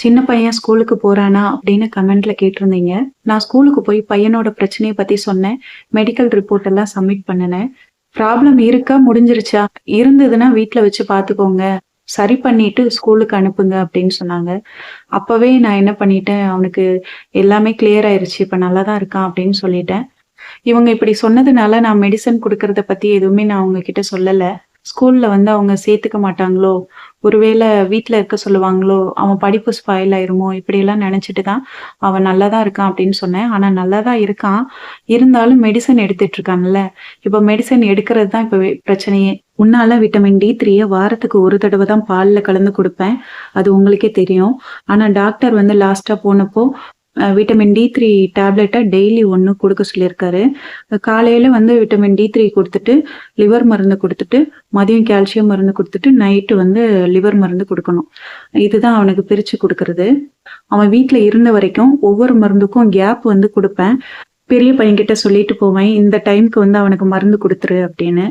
சின்ன பையன் ஸ்கூலுக்கு போறானா அப்படின்னு கமெண்ட்ல கேட்டிருந்தீங்க. நான் ஸ்கூலுக்கு போய் பையனோட பிரச்சனையை பத்தி சொன்னேன். மெடிக்கல் ரிப்போர்ட் எல்லாம் சப்மிட் பண்ணினேன். ப்ராப்ளம் இருக்கா? முடிஞ்சிருச்சா? இருந்ததுன்னா வீட்டில் வச்சு பாத்துக்கோங்க சரி பண்ணிட்டு ஸ்கூலுக்கு அனுப்புங்க அப்படின்னு சொன்னாங்க. அப்பவே நான் என்ன பண்ணிட்டேன்? அவனுக்கு எல்லாமே கிளியர் ஆயிருச்சு. இப்ப நல்லா தான் இருக்கான் அப்படின்னு சொல்லிட்டேன். இவங்க இப்படி சொன்னதுனால நான் மெடிசன் கொடுக்கறத பத்தி எதுவுமே நான் அவங்க கிட்ட சொல்லலை. ஸ்கூல்ல வந்து அவங்க சேர்த்துக்க மாட்டாங்களோ? ஒருவேளை வீட்ல இருக்க சொல்லுவாங்களோ? அவன் படிப்பு ஸ்பாயில் ஆயிருமோ? இப்படியெல்லாம் நினைச்சிட்டு தான் அவன் நல்லா தான் இருக்கான் அப்படின்னு சொன்னேன். ஆனா நல்லா தான் இருக்கான். இருந்தாலும் மெடிசன் எடுத்துட்டு இருக்கான்ல இப்போ மெடிசன் எடுக்கிறது தான் இப்போ பிரச்சனையே. உன்னால விட்டமின் டி த்ரீயை வாரத்துக்கு ஒரு தடவை தான் பாலில் கலந்து கொடுப்பேன். அது உங்களுக்கே தெரியும். ஆனா டாக்டர் வந்து லாஸ்டா போனப்போ விட்டமின் டி த்ரீ டேப்லெட்டை டெய்லி ஒன்று கொடுக்க சொல்லியிருக்காரு. காலையில் வந்து விட்டமின் டி த்ரீ கொடுத்துட்டு லிவர் மருந்து கொடுத்துட்டு மதியம் கால்சியம் மருந்து கொடுத்துட்டு நைட்டு வந்து லிவர் மருந்து கொடுக்கணும். இதுதான் அவனுக்கு பிரித்து கொடுக்கறது. அவன் வீட்டில் இருந்த வரைக்கும் ஒவ்வொரு மருந்துக்கும் கேப் வந்து கொடுப்பேன். பெரிய பையன்கிட்ட சொல்லிட்டு போவேன். இந்த டைம்க்கு வந்து அவனுக்கு மருந்து கொடுத்துரு அப்படின்னு.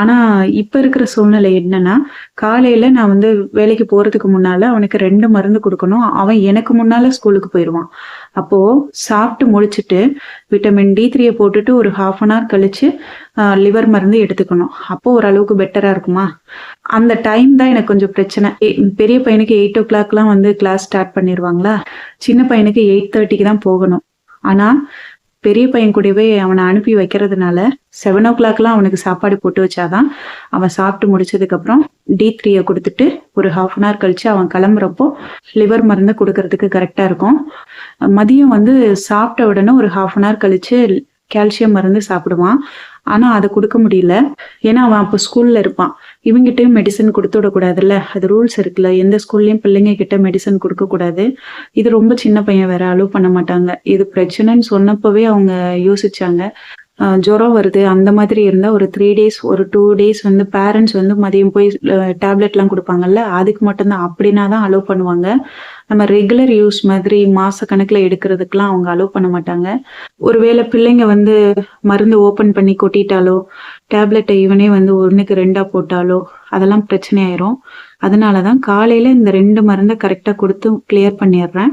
ஆனா இப்ப இருக்கிற சூழ்நிலை என்னன்னா காலையில நான் வந்து வேலைக்கு போறதுக்கு முன்னால அவனுக்கு ரெண்டு மருந்து கொடுக்கணும். அவன் எனக்கு முன்னால ஸ்கூலுக்கு போயிடுவான் அப்போ சாப்பிட்டு முடிச்சுட்டு விட்டமின் டி த்ரீயை போட்டுட்டு ஒரு ஹாஃப் அன் ஹவர் கழிச்சு லிவர் மருந்து எடுத்துக்கணும். அப்போ ஓரளவுக்கு பெட்டரா இருக்குமா? அந்த டைம் தான் எனக்கு கொஞ்சம் பிரச்சனை. பெரிய பையனுக்கு எயிட் ஓ கிளாக்லாம் வந்து கிளாஸ் ஸ்டார்ட் பண்ணிடுவாங்களா சின்ன பையனுக்கு எயிட் தேர்ட்டிக்கு தான் போகணும். ஆனா பெரிய பையன் கூடவே அவனை அனுப்பி வைக்கிறதுனால செவன் ஓ கிளாக்லாம் அவனுக்கு சாப்பாடு போட்டு வச்சாதான் அவன் சாப்பிட்டு முடிச்சதுக்கப்புறம் டி த்ரீயை கொடுத்துட்டு ஒரு ஹாஃப் அன் ஹவர் கழிச்சு அவன் கிளம்புறப்போ லிவர் மருந்து கொடுக்கறதுக்கு கரெக்டாக இருக்கும். மதியம் வந்து சாப்பிட்ட உடனே ஒரு ஹாஃப் அன் ஹவர் கழிச்சு கால்சியம் மருந்து சாப்பிடுவான். ஆனால் அதை கொடுக்க முடியல. ஏன்னா அவன் அப்போ ஸ்கூலில் இருப்பான். இவங்ககிட்டயும் மெடிசன் கொடுத்து விடக்கூடாதுல்ல அது ரூல்ஸ் இருக்குல்ல. எந்த ஸ்கூல்லையும் பிள்ளைங்க கிட்ட மெடிசன் கொடுக்க கூடாது இது ரொம்ப சின்ன பையன் வேற அலோவ் பண்ண மாட்டாங்க. இது பிரச்சனைன்னு சொன்னப்பவே அவங்க யோசிச்சாங்க. ஜுரம் வருது. அந்த மாதிரி இருந்தால் ஒரு த்ரீ டேஸ் ஒரு டூ டேஸ் வந்து பேரண்ட்ஸ் வந்து மதியம் போய் டேப்லெட்லாம் கொடுப்பாங்கல்ல? அதுக்கு மட்டும்தான். அப்படின்னா தான் அலோவ் பண்ணுவாங்க. நம்ம ரெகுலர் யூஸ் மாதிரி மாச கணக்கில் எடுக்கிறதுக்கெலாம் அவங்க அலோவ் பண்ண மாட்டாங்க. ஒருவேளை பிள்ளைங்க வந்து மருந்து ஓப்பன் பண்ணி கொட்டிட்டாலோ டேப்லெட்டை இவனே வந்து ஒன்றுக்கு ரெண்டாக போட்டாலோ அதெல்லாம் பிரச்சனை ஆயிரும் அதனால தான் காலையில் இந்த ரெண்டு மருந்தை கரெக்டாக கொடுத்து கிளியர் பண்ணிடுறேன்.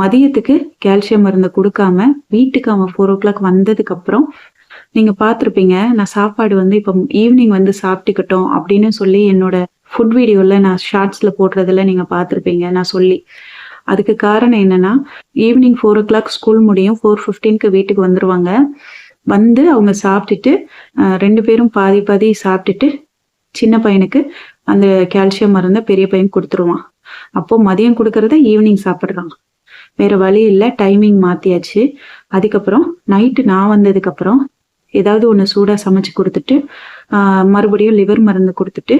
மதியத்துக்கு கால்சியம் மருந்தை கொடுக்காம வீட்டுக்கு அவன் ஃபோர் ஓ கிளாக் வந்ததுக்கப்புறம் நீங்கள் பார்த்துருப்பீங்க நான் சாப்பாடு வந்து இப்போ ஈவினிங் வந்து சாப்பிட்டுக்கிட்டோம் அப்படின்னு சொல்லி என்னோட ஃபுட் வீடியோவில் நான் ஷார்ட்ஸில் போடுறதில் நீங்கள் பார்த்துருப்பீங்க நான் சொல்லி. அதுக்கு காரணம் என்னென்னா evening four o'clock school முடியும் ஃபோர் ஃபிஃப்டீனுக்கு வீட்டுக்கு வந்துடுவாங்க வந்து அவங்க சாப்பிட்டுட்டு ரெண்டு பேரும் பாதி பாதி சாப்பிட்டுட்டு சின்ன பையனுக்கு அந்த கால்சியம் மருந்தை பெரிய பையன் கொடுத்துருவான். அப்போ மதியம் கொடுக்கறத ஈவினிங் சாப்பிட்றான் வேற வழி இல்லை டைமிங் மாத்தியாச்சு. அதுக்கப்புறம் நைட்டு நான் வந்ததுக்கப்புறம் ஏதாவது ஒன்று சூடாக சமைச்சு கொடுத்துட்டு ஆஹ், மறுபடியும் லிவர் மருந்து கொடுத்துட்டு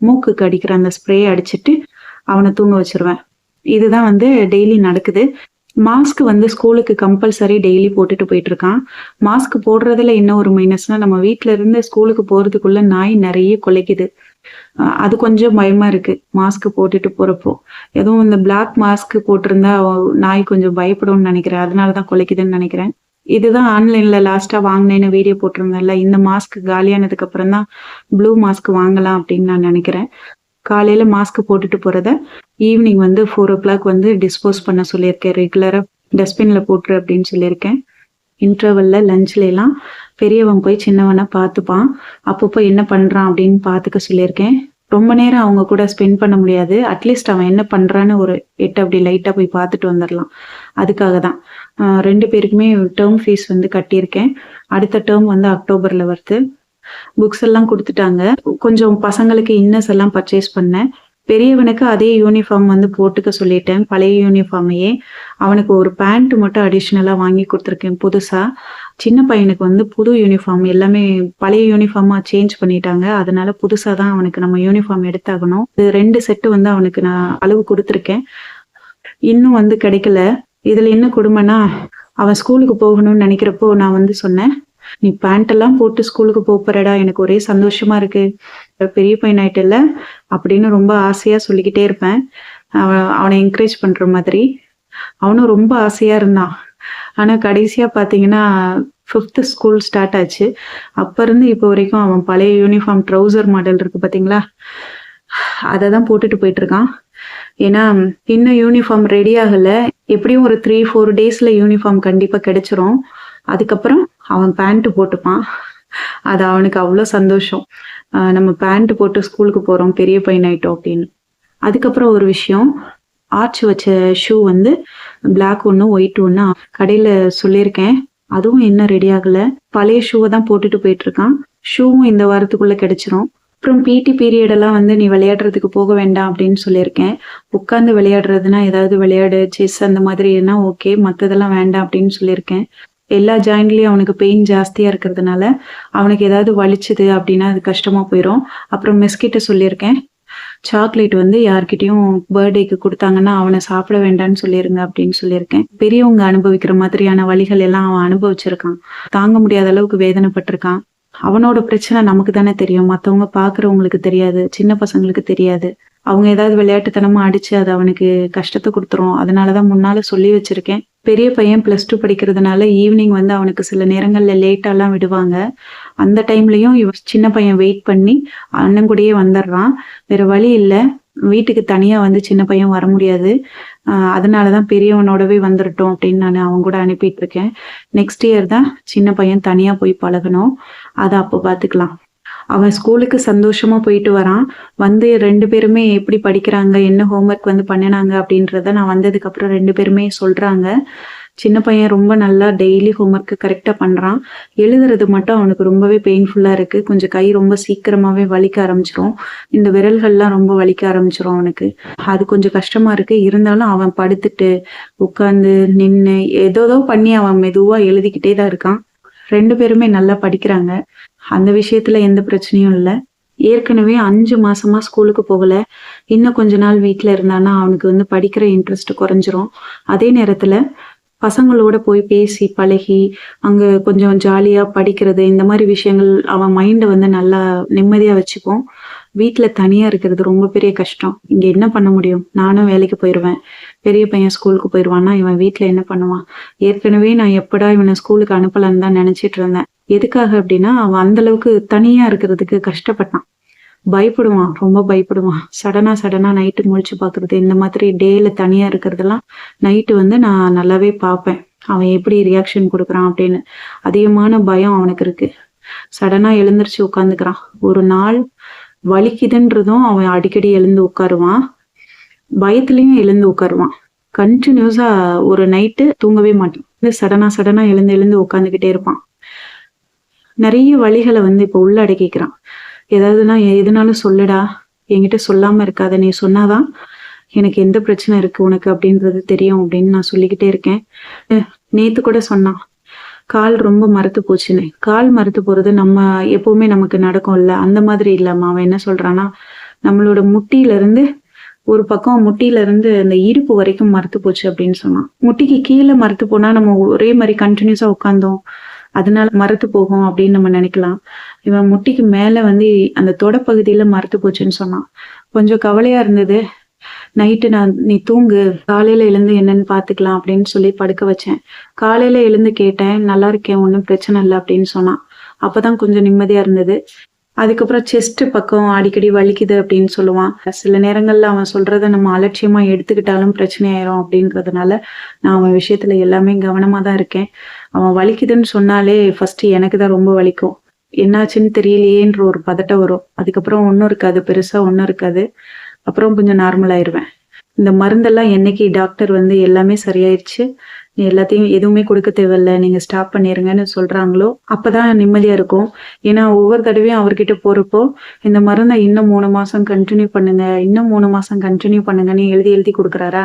மூக்குக்கு அடிக்கிற அந்த ஸ்ப்ரே அடிச்சிட்டு அவனை தூங்க வச்சிருவேன். இதுதான் வந்து டெய்லி நடக்குது. மாஸ்க் வந்து ஸ்கூலுக்கு கம்பல்சரி டெய்லி போட்டுட்டு போயிட்டு இருக்கான் மாஸ்க் போடுறதுல என்ன ஒரு மைனஸ்னா நம்ம வீட்ல இருந்து ஸ்கூலுக்கு போறதுக்குள்ள நாய் நிறைய குலைக்குது. அது கொஞ்சம் பயமா இருக்கு மாஸ்க் போட்டுட்டு போறப்போ. எதுவும் இந்த பிளாக் மாஸ்க் போட்டிருந்தா நாய் கொஞ்சம் பயப்படும்னு நினைக்கிறேன். அதனாலதான் குலைக்குதுன்னு நினைக்கிறேன். இதுதான் ஆன்லைன்ல லாஸ்டா வாங்கினேன்னு வீடியோ போட்டிருந்தேன்ல. இந்த மாஸ்க் காலியானதுக்கு அப்புறம் தான் ப்ளூ மாஸ்க் வாங்கலாம் அப்படின்னு நான் நினைக்கிறேன். காலையில் மாஸ்க் போட்டுட்டு போகிறத ஈவினிங் வந்து ஃபோர் ஓ கிளாக் வந்து டிஸ்போஸ் பண்ண சொல்லியிருக்கேன். ரெகுலராக டஸ்ட்பின்ல போட்டுரு அப்படின்னு சொல்லியிருக்கேன். இன்டர்வல்ல லஞ்ச்ல எல்லாம் பெரியவன் போய் சின்னவனை பார்த்துப்பான். அப்பப்போ என்ன பண்ணுறான் அப்படின்னு பார்த்துக்க சொல்லியிருக்கேன். ரொம்ப நேரம் அவங்க கூட ஸ்பெண்ட் பண்ண முடியாது. அட்லீஸ்ட் அவன் என்ன பண்ணுறான்னு ஒரு எட்டு அப்படி லைட்டாக போய் பார்த்துட்டு வந்துடலாம். அதுக்காக தான். ரெண்டு பேருக்குமே டேர்ம் ஃபீஸ் வந்து கட்டியிருக்கேன். அடுத்த டேர்ம் வந்து அக்டோபரில் வருது. புக்ஸ் எல்லாம் கொடுத்துட்டாங்க. கொஞ்சம் பசங்களுக்கு இன்னஸ் எல்லாம் பர்ச்சேஸ் பண்ணேன். பெரியவனுக்கு அதே யூனிஃபார்ம் வந்து போட்டுக்க சொல்லிட்டேன். பழைய யூனிஃபார்மையே அவனுக்கு ஒரு பேண்ட் மட்டும் அடிஷ்னலாக வாங்கி கொடுத்துருக்கேன் புதுசா. சின்ன பையனுக்கு வந்து புது யூனிஃபார்ம் எல்லாமே பழைய யூனிஃபார்மா சேஞ்ச் பண்ணிட்டாங்க. அதனால புதுசா தான் அவனுக்கு நம்ம யூனிஃபார்ம் எடுத்தாகணும். இது ரெண்டு செட்டு வந்து அவனுக்கு நான் அளவு கொடுத்துருக்கேன். இன்னும் வந்து கிடைக்கல. இதுல என்ன கொடுமைனா அவன் ஸ்கூலுக்கு போகணும்னு நினைக்கிறப்போ நான் வந்து சொன்னேன். நீ பேண்ட் எல்லாம் போட்டு ஸ்கூலுக்கு போறடா எனக்கு ஒரே சந்தோஷமா இருக்கு. பெரிய பையன் ஆயிட்டல அப்படின்னு ரொம்ப ஆசையா சொல்லிக்கிட்டே இருப்பேன். அவனை என்கரேஜ் பண்ற மாதிரி. அவனும் ரொம்ப ஆசையா இருந்தான். ஆனா கடைசியா பாத்தீங்கன்னா ஃபிஃப்த் ஸ்கூல் ஸ்டார்ட் ஆச்சு. அப்ப இருந்து இப்போ வரைக்கும் அவன் பழைய யூனிஃபார்ம் ட்ரௌசர் மாடல் இருக்கு பாத்தீங்களா? அதை தான் போட்டுட்டு போயிட்டு இருக்கான். ஏன்னா இன்னும் யூனிஃபார்ம் ரெடி ஆகல. எப்படியும் ஒரு த்ரீ ஃபோர் டேஸ்ல யூனிஃபார்ம் கண்டிப்பா கிடைச்சிரும். அதுக்கப்புறம் அவன் பேண்ட்டு போட்டுப்பான். அது அவனுக்கு அவ்வளோ சந்தோஷம். நம்ம பேண்ட் போட்டு ஸ்கூலுக்கு போறோம் பெரிய பையன் ஆயிட்டோம் அப்படின்னு. அதுக்கப்புறம் ஒரு விஷயம் ஆர்ச் வச்ச ஷூ வந்து பிளாக் ஒன்று ஒயிட் ஒன்று கடையில் சொல்லியிருக்கேன். அதுவும் இன்னும் ரெடி ஆகல. பழைய ஷூவை தான் போட்டுட்டு போயிட்டு இருக்கான் ஷூவும் இந்த வாரத்துக்குள்ள கிடைச்சிரும். அப்புறம் பிடி பீரியடெல்லாம் வந்து நீ விளையாடுறதுக்கு போக வேண்டாம் அப்படின்னு சொல்லியிருக்கேன். உட்காந்து விளையாடுறதுனா ஏதாவது விளையாடு செஸ் அந்த மாதிரினா ஓகே மற்றதெல்லாம் வேண்டாம் அப்படின்னு சொல்லியிருக்கேன். எல்லா ஜாயிண்ட்லேயும் அவனுக்கு பெயின் ஜாஸ்தியாக இருக்கிறதுனால அவனுக்கு ஏதாவது வலிச்சுது அப்படின்னா அது கஷ்டமாக போயிடும் அப்புறம் மெஸ்கிட்ட சொல்லியிருக்கேன். சாக்லேட் வந்து யார்கிட்டயும் பர்த்டேக்கு கொடுத்தாங்கன்னா அவனை சாப்பிட வேண்டாம்னு சொல்லிருங்க அப்படின்னு சொல்லியிருக்கேன். பெரியவங்க அனுபவிக்கிற மாதிரியான வழிகள் எல்லாம் அவன் அனுபவிச்சிருக்கான். தாங்க முடியாத அளவுக்கு வேதனைப்பட்டிருக்கான். அவனோட பிரச்சனை நமக்கு தானே தெரியும். மற்றவங்க பாக்குறவங்களுக்கு தெரியாது. சின்ன பசங்களுக்கு தெரியாது. அவங்க ஏதாவது விளையாட்டுத்தனமா அடிச்சு அது அவனுக்கு கஷ்டத்தை கொடுத்துரும். அதனாலதான் முன்னால சொல்லி வச்சிருக்கேன். பெரிய பையன் பிளஸ் டூ படிக்கிறதுனால ஈவினிங் வந்து அவனுக்கு சில நேரங்களில் லேட்டாலாம் விடுவாங்க. அந்த டைம்லையும் இவன் சின்ன பையன் வெயிட் பண்ணி அண்ணன் கூடயே வந்துடுறான். வேற வழி இல்லை. வீட்டுக்கு தனியாக வந்து சின்ன பையன் வர முடியாது. அதனால தான் பெரியவனோடவே வந்துடட்டும் அப்படின்னு நான் அவன் கூட அனுப்பிட்டு இருக்கேன். நெக்ஸ்ட் இயர் தான் சின்ன பையன் தனியாக போய் பழகணும். அதை அப்போ பார்த்துக்கலாம் அவன் ஸ்கூலுக்கு சந்தோஷமா போயிட்டு வரான். வந்து ரெண்டு பேருமே எப்படி படிக்கிறாங்க என்ன ஹோம்ஒர்க் வந்து பண்ணினாங்க அப்படின்றத நான் வந்ததுக்கு அப்புறம் ரெண்டு பேருமே சொல்றாங்க. சின்ன பையன் ரொம்ப நல்லா டெய்லி ஹோம்ஒர்க் கரெக்டா பண்றான். எழுதுறது மட்டும் அவனுக்கு ரொம்பவே பெயின்ஃபுல்லா இருக்கு. கொஞ்சம் கை ரொம்ப சீக்கிரமாவே வலிக்க ஆரம்பிச்சிரும். இந்த விரல்கள்லாம் ரொம்ப வலிக்க ஆரம்பிச்சிரும் அவனுக்கு. அது கொஞ்சம் கஷ்டமா இருக்கு. இருந்தாலும் அவன் படுத்துட்டு உட்காந்து நின்று ஏதோதோ பண்ணி அவன் மெதுவா எழுதிக்கிட்டே தான் இருக்கான். ரெண்டு பேருமே நல்லா படிக்கிறாங்க. அந்த விஷயத்துல எந்த பிரச்சனையும் இல்லை. ஏற்கனவே அஞ்சு மாசமா ஸ்கூலுக்கு போகல. இன்னும் கொஞ்ச நாள் வீட்டில் இருந்தானா அவனுக்கு வந்து படிக்கிற இன்ட்ரெஸ்ட் குறைஞ்சிரும். அதே நேரத்துல பசங்களோட போய் பேசி பழகி அங்க கொஞ்சம் ஜாலியா படிக்கிறது இந்த மாதிரி விஷயங்கள் அவன் மைண்டை வந்து நல்லா நிம்மதியா வச்சுப்போம் வீட்டில் தனியா இருக்கிறது ரொம்ப பெரிய கஷ்டம். இங்க என்ன பண்ண முடியும்? நானும் வேலைக்கு போயிடுவேன் பெரிய பையன் ஸ்கூலுக்கு போயிடுவான்னா இவன் வீட்டுல என்ன பண்ணுவான்? ஏற்கனவே நான் எப்படா இவனை ஸ்கூலுக்கு அனுப்பலன்னு தான் நினைச்சிட்டு இருந்தேன். எதுக்காக அப்படின்னா அவன் அந்த அளவுக்கு தனியா இருக்கிறதுக்கு கஷ்டப்பட்டான். பயப்படுவான் ரொம்ப பயப்படுவான். சடனா சடனா நைட்டு முழிச்சு பாக்குறது இந்த மாதிரி டேல தனியா இருக்கிறதெல்லாம் நைட்டு வந்து நான் நல்லாவே பார்ப்பேன். அவன் எப்படி ரியாக்ஷன் கொடுக்குறான் அப்படின்னு. அதிகமான பயம் அவனுக்கு இருக்கு. சடனா எழுந்திரிச்சு உட்காந்துக்கிறான் ஒரு நாள் வலிக்குதுன்றதும் அவன் அடிக்கடி எழுந்து உட்காருவான். பயத்துலயும் எழுந்து உட்காருவான். கண்டினியூஸா ஒரு நைட்டு தூங்கவே மாட்டான். சடனா சடனா எழுந்து எழுந்து உட்காந்துக்கிட்டே இருப்பான். நிறைய வழிகளை வந்து இப்போ உள்ள அடக்கிக்கிறான். ஏதாவதுனா எதுனாலும் சொல்லுடா என்கிட்ட சொல்லாம இருக்காத நீ சொன்னாதான் எனக்கு எந்த பிரச்சனை இருக்கு உனக்கு அப்படின்றது தெரியும் அப்படின்னு நான் சொல்லிக்கிட்டே இருக்கேன். நேத்து கூட சொன்னான். கால் ரொம்ப மறுத்து போச்சுன்னு. கால் மறுத்து போறது நம்ம எப்பவுமே நமக்கு நடக்கும்ல. அந்த மாதிரி இல்லாம அவன் என்ன சொல்றான்னா நம்மளோட முட்டியில இருந்து ஒரு பக்கம் முட்டியில இருந்து அந்த இருப்பு வரைக்கும் மறுத்து போச்சு அப்படின்னு சொன்னான். முட்டிக்கு கீழே மறுத்து போனா நம்ம ஒரே மாதிரி கண்டினியூஸா உட்காந்தோம் அதனால மறுத்து போகும் அப்படின்னு நம்ம நினைக்கலாம். இவன் முட்டிக்கு மேல வந்து அந்த தொடப்பகுதியில மறுத்து போச்சுன்னு சொன்னான். கொஞ்சம் கவலையா இருந்தது. நைட்டு நான் நீ தூங்கு. காலையில எழுந்து என்னன்னு பாத்துக்கலாம் அப்படின்னு சொல்லி படுக்க வச்சேன். காலையில எழுந்து கேட்டேன் நல்லா இருக்கேன். ஒன்றும் பிரச்சனை இல்லை அப்படின்னு சொன்னான். அப்பதான் கொஞ்சம் நிம்மதியா இருந்தது. அதுக்கப்புறம் செஸ்ட் பக்கம் அடிக்கடி வலிக்குது அப்படின்னு சொல்லுவான். சில நேரங்கள்ல அவன் சொல்றத நம்ம அலட்சியமா எடுத்துக்கிட்டாலும் பிரச்சனை ஆயிரும் அப்படின்றதுனால நான் அவன் விஷயத்துல எல்லாமே கவனமா தான் இருக்கேன். அவன் வலிக்குதுன்னு சொன்னாலே ஃபர்ஸ்ட் எனக்கு தான் ரொம்ப வலிக்கும். என்னாச்சுன்னு தெரியலையேன்ற ஒரு பதட்டம் வரும். அதுக்கப்புறம் ஒன்றும் இருக்காது பெருசா ஒன்றும் இருக்காது. அப்புறம் கொஞ்சம் நார்மல் ஆயிடுவேன் இந்த மருந்தெல்லாம் என்னைக்கு டாக்டர் வந்து எல்லாமே சரியாயிருச்சு. எல்லாத்தையும் எதுவுமே கொடுக்க தேவையில்ல. நீங்க ஸ்டாப் பண்ணிருங்கன்னு சொல்றாங்களோ அப்பதான் நிம்மதியா இருக்கும். ஏன்னா ஒவ்வொரு தடவையும் அவர்கிட்ட போறப்போ இந்த மருந்தை இன்னும் மூணு மாசம் கண்டினியூ பண்ணுங்க இன்னும் மூணு மாசம் கண்டினியூ பண்ணுங்கன்னு எழுதி எழுதி கொடுக்குறாரா?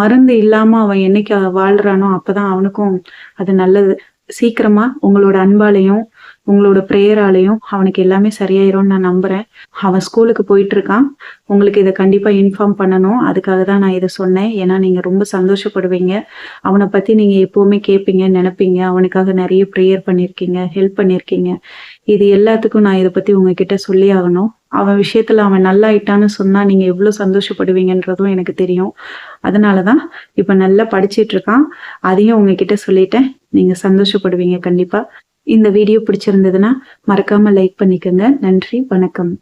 மருந்து இல்லாம அவன் என்னைக்கு வாழ்றானோ அப்பதான் அவனுக்கும் அது நல்லது. சீக்கிரமா உங்களோட அன்பாலையும் உங்களோட ப்ரேயராலையும் அவனுக்கு எல்லாமே சரியாயிரும்னு நான் நம்புறேன். அவன் ஸ்கூலுக்கு போயிட்டு இருக்கான் உங்களுக்கு இதை கண்டிப்பா இன்ஃபார்ம் பண்ணணும். அதுக்காக தான் நான் இதை சொன்னேன். ஏன்னா நீங்க ரொம்ப சந்தோஷப்படுவீங்க. அவனை பத்தி நீங்க எப்பவுமே கேட்பீங்க நினைப்பீங்க. அவனுக்காக நிறைய ப்ரேயர் பண்ணிருக்கீங்க ஹெல்ப் பண்ணிருக்கீங்க. இது எல்லாத்துக்கும் நான் இதை பத்தி உங்ககிட்ட சொல்லி ஆகணும். அவன் விஷயத்துல அவன் நல்லா ஆயிட்டான்னு சொன்னா நீங்க எவ்வளவு சந்தோஷப்படுவீங்கன்றதும் எனக்கு தெரியும். அதனாலதான் இப்ப நல்லா படிச்சிட்டு இருக்கான். அதையும் உங்ககிட்ட சொல்லிட்டேன். நீங்க சந்தோஷப்படுவீங்க கண்டிப்பா. இந்த வீடியோ பிடிச்சிருந்ததுன்னா மறக்காம லைக் பண்ணிக்கோங்க. நன்றி வணக்கம்.